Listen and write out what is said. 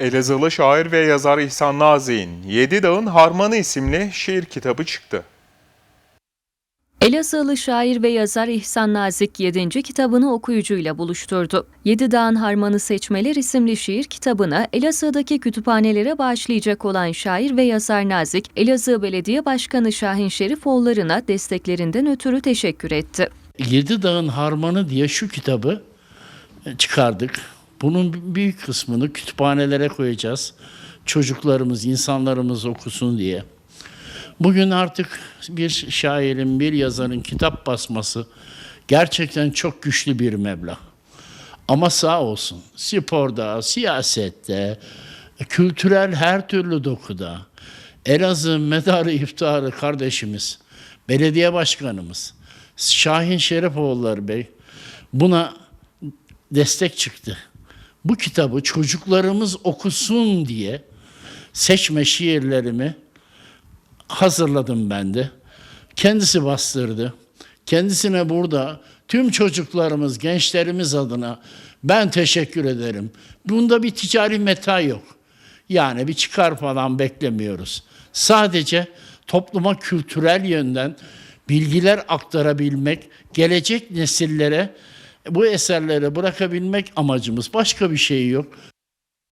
Elazığlı şair ve yazar İhsan Nazik'in Yedi Dağın Harmanı isimli şiir kitabı çıktı. Elazığlı şair ve yazar İhsan Nazik 7. kitabını okuyucuyla buluşturdu. Yedi Dağın Harmanı Seçmeler isimli şiir kitabını Elazığ'daki kütüphanelere bağışlayacak olan şair ve yazar Nazik, Elazığ Belediye Başkanı Şahin Şerifoğulları'na desteklerinden ötürü teşekkür etti. Yedi Dağın Harmanı diye şu kitabı çıkardık. Bunun büyük kısmını kütüphanelere koyacağız. Çocuklarımız, insanlarımız okusun diye. Bugün artık bir şairin, bir yazarın kitap basması gerçekten çok güçlü bir meblağ. Ama sağ olsun sporda, siyasette, kültürel her türlü dokuda Elazığ medarı iftiharı kardeşimiz, belediye başkanımız Şahin Şerifoğulları Bey buna destek çıktı. Bu kitabı çocuklarımız okusun diye seçme şiirlerimi hazırladım ben de. Kendisi bastırdı. Kendisine burada tüm çocuklarımız, gençlerimiz adına ben teşekkür ederim. Bunda bir ticari meta yok. Yani bir çıkar falan beklemiyoruz. Sadece topluma kültürel yönden bilgiler aktarabilmek, gelecek nesillere bu eserleri bırakabilmek amacımız. Başka bir şey yok.